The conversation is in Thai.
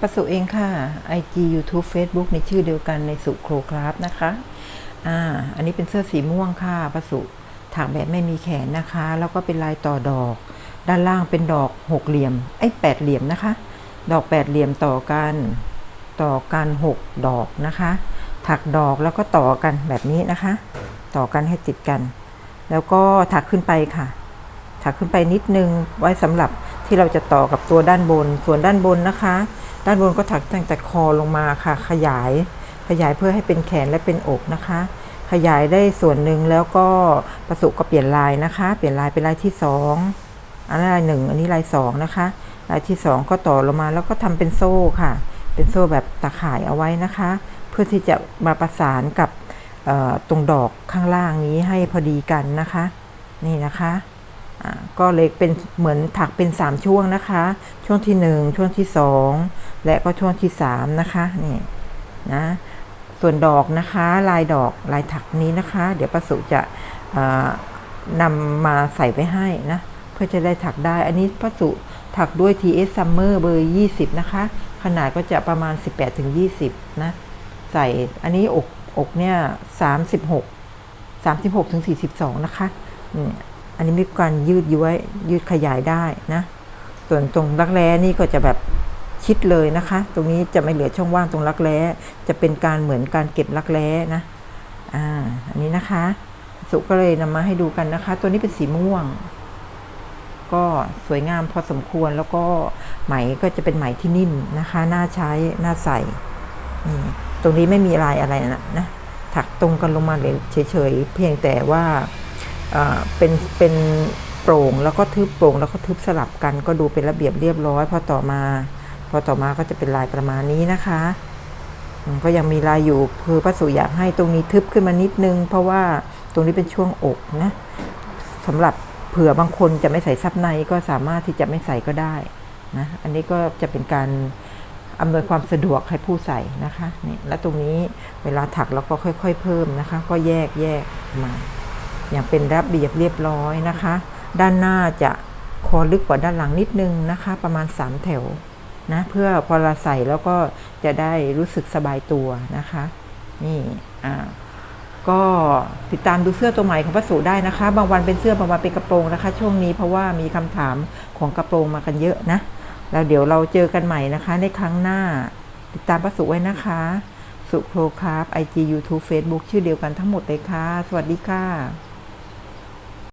ประสุเองค่ะ IG YouTube Facebook ในชื่อเดียวกันในสุโครคราฟนะคะ อ่า อันนี้เป็นเสื้อสีม่วงค่ะประสุถักแบบไม่มีแขนนะคะ แล้วก็เป็นลายต่อดอก ด้านล่างเป็นดอกหกเหลี่ยม ไอ้แปดเหลี่ยมนะคะ ดอกแปดเหลี่ยมต่อกัน ต่อกันหกดอกนะคะ ถักดอกแล้วก็ต่อกันแบบนี้นะคะ ต่อกันให้ติดกัน แล้วก็ถักขึ้นไปค่ะ ถักขึ้นไปนิดนึงไว้สำหรับที่เราจะต่อกับตัวด้านบน ส่วนด้านบนนะคะ ด้านบนก็ถักตั้งแต่คอลงมาค่ะ ขยาย ขยายเพื่อให้เป็นแขนและเป็นอกนะคะ ขยายได้ส่วนหนึ่งแล้วก็ประสุก็เปลี่ยนลายนะคะ เปลี่ยนลายเป็นลายที่สองอันนี้ลายหนึ่งอันนี้ลายสองนะคะ ลายที่สองก็ต่อลงมาแล้วก็ทำเป็นโซ่ค่ะ เป็นโซ่แบบตะข่ายเอาไว้นะคะ เพื่อที่จะมาประสานกับตรงดอกข้างล่างนี้ให้พอดีกันนะคะ นี่นะคะ ก็เลยเป็นเหมือนถักเป็น 3 ช่วงนะคะ ช่วงที่ 1 ช่วงที่ 2 และก็ช่วงที่ 3 นะคะนี่นะส่วนดอกนะคะลายดอกลายถักนี้นะคะ เดี๋ยวประสุจะนำมาใส่ไว้ให้นะ เพื่อจะได้ถักได้ อันนี้ประสุถักด้วย TS Summer เบอร์ 20 นะคะ ขนาดก็จะประมาณ 18-20 นะ ใส่อันนี้อกอกเนี่ย 36 36ถึง42 นะคะ อันนี้มีการยืดย้วยยืดขยายได้นะ ส่วนตรงรักแร้นี่ก็จะแบบชิดเลยนะคะ ตรงนี้จะไม่เหลือช่องว่างตรงรักแร้จะเป็นการเหมือนการเก็บรักแร้นะอ่าอันนี้นะคะ สุก็เลยนำมาให้ดูกันนะคะ ตัวนี้เป็นสีม่วง ก็สวยงามพอสมควรแล้วก็ไหมก็จะเป็นไหมที่นิ่มนะคะน่าใช้น่าใส่ตรงนี้ไม่มีลายอะไรนะนะถักตรงกันลงมาเลยเฉยๆเพียงแต่ว่า เป็นเป็นโปร่งแล้วก็ทึบโปร่งแล้วก็ทึบสลับกันก็ดูเป็นระเบียบเรียบร้อย พอต่อมา พอต่อมาก็จะเป็นลายประมาณนี้นะคะก็ยังมีลายอยู่คือพระสุอยากให้ตรงนี้ทึบขึ้นมานิดนึง เพราะว่าตรงนี้เป็นช่วงอกนะสำหรับเผื่อบางคนจะไม่ใส่ซับในก็สามารถที่จะไม่ใส่ก็ได้นะอันนี้ก็จะเป็นการอำนวยความสะดวกให้ผู้ใส่นะคะนี่และตรงนี้เวลาถักเราก็ค่อย ๆ เพิ่มนะคะ ก็แยกแยกมา อย่างเป็นระเบียบเรียบร้อยนะคะ ด้านหน้าจะคอลึกกว่าด้านหลังนิดนึงนะคะ ประมาณ 3 แถวนะเพื่อพอเราใส่แล้วก็จะได้รู้สึกสบายตัวนะคะ นี่อ่าก็ติดตามดูเสื้อตัวใหม่ของพระสุได้นะคะ บางวันเป็นเสื้อบางวันเป็นกระโปรงนะคะ ช่วงนี้เพราะว่ามีคำถามของกระโปรงมากันเยอะนะ แล้วเดี๋ยวเราเจอกันใหม่นะคะ ในครั้งหน้า ติดตามประสุไว้นะคะ สุโครครับ IG YouTube Facebook ชื่อเดียวกันทั้งหมดเลยค่ะ สวัสดีค่ะ